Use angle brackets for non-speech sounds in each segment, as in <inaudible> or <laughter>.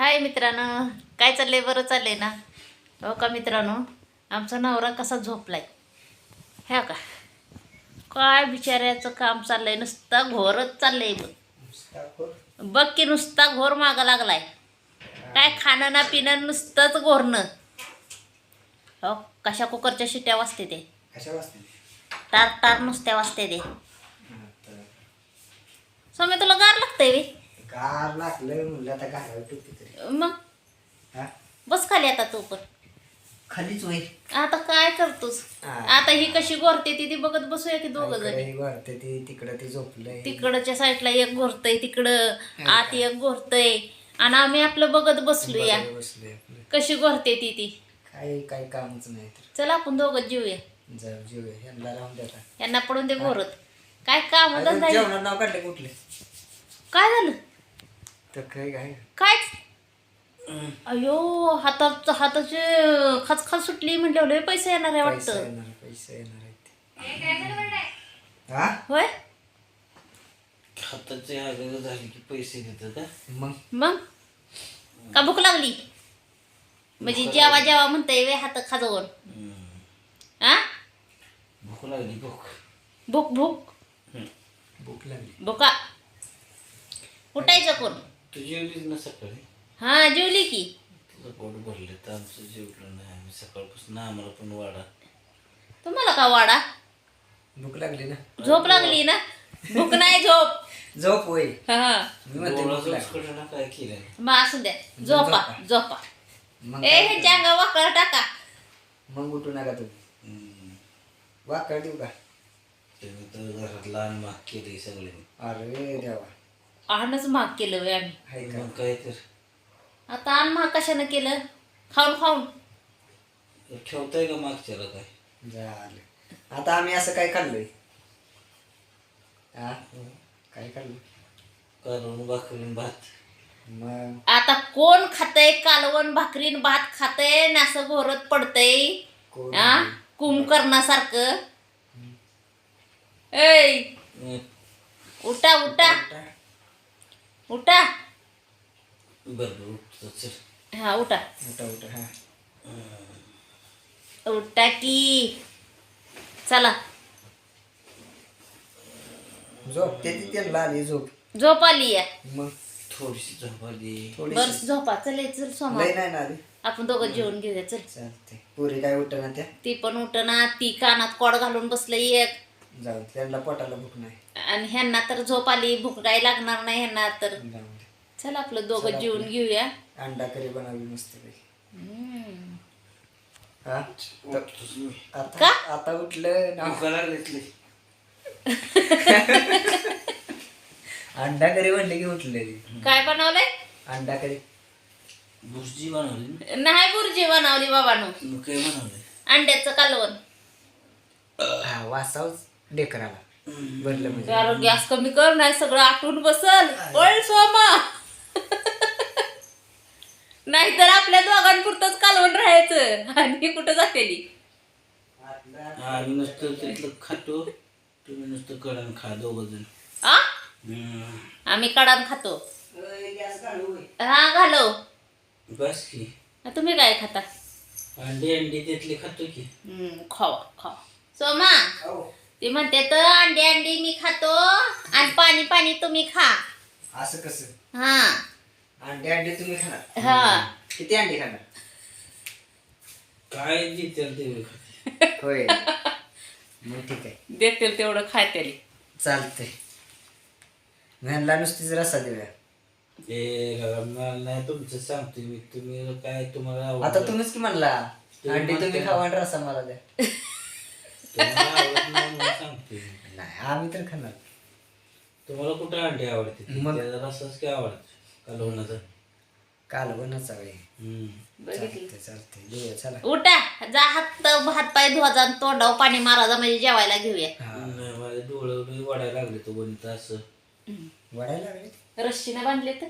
हाय मित्रांनो काय चाललंय? बरं चाललंय ना? हो का मित्रांनो आमचा नवरा कसा झोपलाय? ह्या का काय बिचाऱ्याचं काम चाललंय? नुसता घोरच चाललंय बघ. बघ की नुसता घोर मागा लागलाय. काय खाणं ना पिणं नुसतंच घोरणं. हो कशा कुकरच्या शिट्या वाजते ते? टार टार नुसत्या वाजते ते. सोम्या तुला गार लागतंय बे. गार म्हणलं आता घालावं टोपी तरी. मग? हा? बस खाली आता तू पण. खालीच वय आता काय करतोस? हा. आता ही कशी गोरते ती ती बघत बसूया की दोघ जण. इकडे ती तिकडं ती झोपलंय. तिकडच्या साईडला एक घोरतय तिकडं आत एक घोरतय आणि आम्ही आपलं बघत बसलोया. बघत बसलोय आपलं. कशी घोरते ती ती. काय काय कामच नाही तर. चला आपण दोघं जीवया जाऊ जेवूया यांना राहून देता यांना पडून ते घोरत काय काम धंदा आहे? जेवणात नाव काढले कुठले? काय झालं? तर काय काय काय? अयो हातात हाताचे खाच खाच सुटली म्हटल्यावर लय पैसे येणार आहे पैसा वाटतं येणार पैसा येणार आहे हा होय? खताचे आग्रह झाले की पैसे देतात का मग? मग? का भूक लागली? म्हणजे जेवा जेवा म्हणताय वे हात खाजवून. हा भूक लागली भूक. भूक भूक. भूक लागली. भुका. उठायचं कोण? तू जेवलीच ना सकाळी? हा जेवली की. तुझं पोट भरले तर आमचं जेवलं नाही. आम्ही सकाळपासून आम्हाला पण वाडा. तुम्हाला का वाडा? भूक लागली ना? झोप लागली ना? भूक नाही झोप. झोप होय. हा मी म्हणते भूक लागली. डोळा काय केलं मग असू द्या. झोपा झोपा. मग ए काय हे जांगा वाकळ टाका. मग उठू नका तुम्ही. वाकड देऊ का? त्याने तर घरात लहान माग केली सगळे. अरे देवा. आणच महाग केलं वे आम्ही. हाय का? मग काय तर. आता आण महाग कशानं केलं? खाऊन खाऊन. ठेवताय का मागच्याला काय? झालं. आता आम्ही असं काय खाल्लंय? हा काय खाल्लं? कालवून भाकरीन भात. मग? आता कोण खातय? कालवण भाकरीन भात खातय ना असं घोरत पडतय. कोण हा कुंभकर्णासारखं ऐ! उठा. उठा. उठा. बरं हा उठा. उठा उठा हा. उठा की. चला. झोप ते आली झोप. झोप आली या मग? थोडीशी झोप आली. बर थोडीशी झोपा. चल चल सोमा. लय नाही ना आली. आपण दोघं जेवण घेऊया चल. चालते पुरी काय उठ ना त्या? ती पण उठना ती कानात कॉड घालून बसलं एक. जाऊ. त्यांना पोटाला भूक नाही. आणि ह्यांना तर झोप आली भूक काय लागणार नाही ह्यांना तर. जाऊ दे. चल आपलं दोघं जेवण घेऊया. अंडा करी बनवली मस्त. हा? आता का? आता उठलं ना. <laughs> अंडा करी म्हणले की उठले काय बनवलंय? अंडा करी. भुर्जी बनवली ना. नाही बुर्जी बनवली बाबानो. मग काय बनवलंय? अंड्याचं कालवण. हा वासावच. डेकराला भरलं म्हणजे. त्यावर गॅस कमी कर नाही सगळं आटून बसल. ओळ सोमा. नाहीतर आपल्या दोघांपुरतच कालवण राहायचं. आणि कुठं जातेली? आम्ही नुसतं तिथलं खातो तुम्ही नुसतं कळण खा दोघं जण. आ? हम्म. आम्ही कडान खातो. हा घालो बस की. तुम्ही काय खाता? अंडी अंडी त्यातले खातो की. हम्म, खावा खावा. सोमा. ती म्हणते तर अंडी अंडी मी खातो आणि पाणी पाणी तुम्ही खा. असं कसं? हा. अंडे अंडे तुम्ही खाणार? हा. किती अंडे खाणार? काय देतील तेवढे खाते. होय. <laughs> मग ठीक आहे. देतील तेवढं खायतेली चालतंय. ह्यांना नुसतीच रसा देऊया. ते मला नाही तुमचं सांगतोय मी. तुम्ही काय तुम्हाला आवडलं? आता तुम्हीच की म्हणला अंडी तुम्ही. खावा आणि रसा मला द्या. <laughs> आवडत नाही आम्ही तर खाणार. तुम्हाला कुठं अंडे आवडते? ते? मग? त्याचा रसाच काय आवडत. कालवणाचा. कालवणच हम्म. बघितली. देऊया चला. उठा जा हात हात पाय धुवा जा आणि तोंडावर पाणी मारा जा म्हणजे जेवायला घेऊया. हा. नाही, माझे डोळं बी वाढायला लागले तो गणित असं. वडायला लागले? बांधले तर?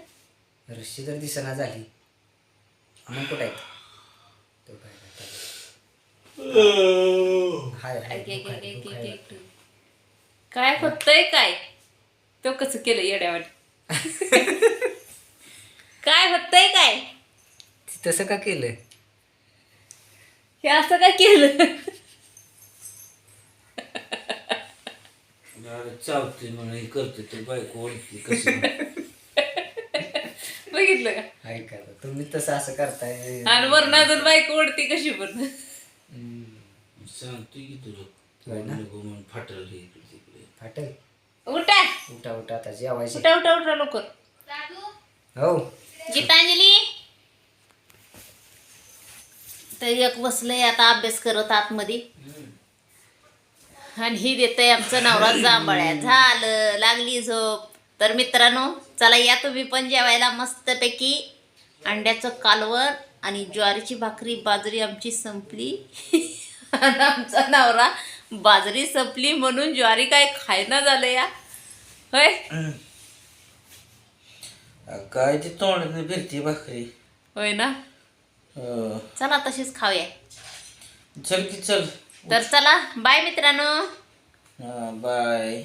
रशी तर दिसना झाली. मग कुठं आहे तो काय काय हाय हाय ऐक, ऐक, दुखाय- ऐक, ऐक, दुखायला. ऐक, ऐक. काय होतंय काय? तो कसं केलं येड्यावानी? <laughs> काय होतंय काय? काय तसं का केलं हे असं काय केलं? अरे चावते म्हणून हे करते ते बायको ओळखली कशी बघितलं का? ऐका आता, तुम्ही तसं असं करताय. आणि वरण अजून बाईक ओढती कशी पण. सांगतोय की तुझं होय ना? नको म्हणून फाटल हे इकडे तिकडे. फाटेल? उठा! उठा उठा आता जेवायचे. उठा उठा उठा लवकर. हो. गीतांजली? तर एक बसलंय आता अभ्यास करत आतमध्ये. आणि ही देतय आमचं नवरा जांभळ्या. झालं लागली झोप. तर मित्रांनो चला या तुम्ही पण जेवायला मस्तपैकी. अंड्याचं कालवण आणि ज्वारीची भाकरी बाजरी आमची संपली. <laughs> आणि आमचा नवरा बाजरी संपली म्हणून ज्वारी काय खायना झालं या. होय? काय ते तोंडाने फिरती भाकरी. होय ना? चला तशीच खाऊया. चल की चल. तर चला बाय मित्रांनो. बाय.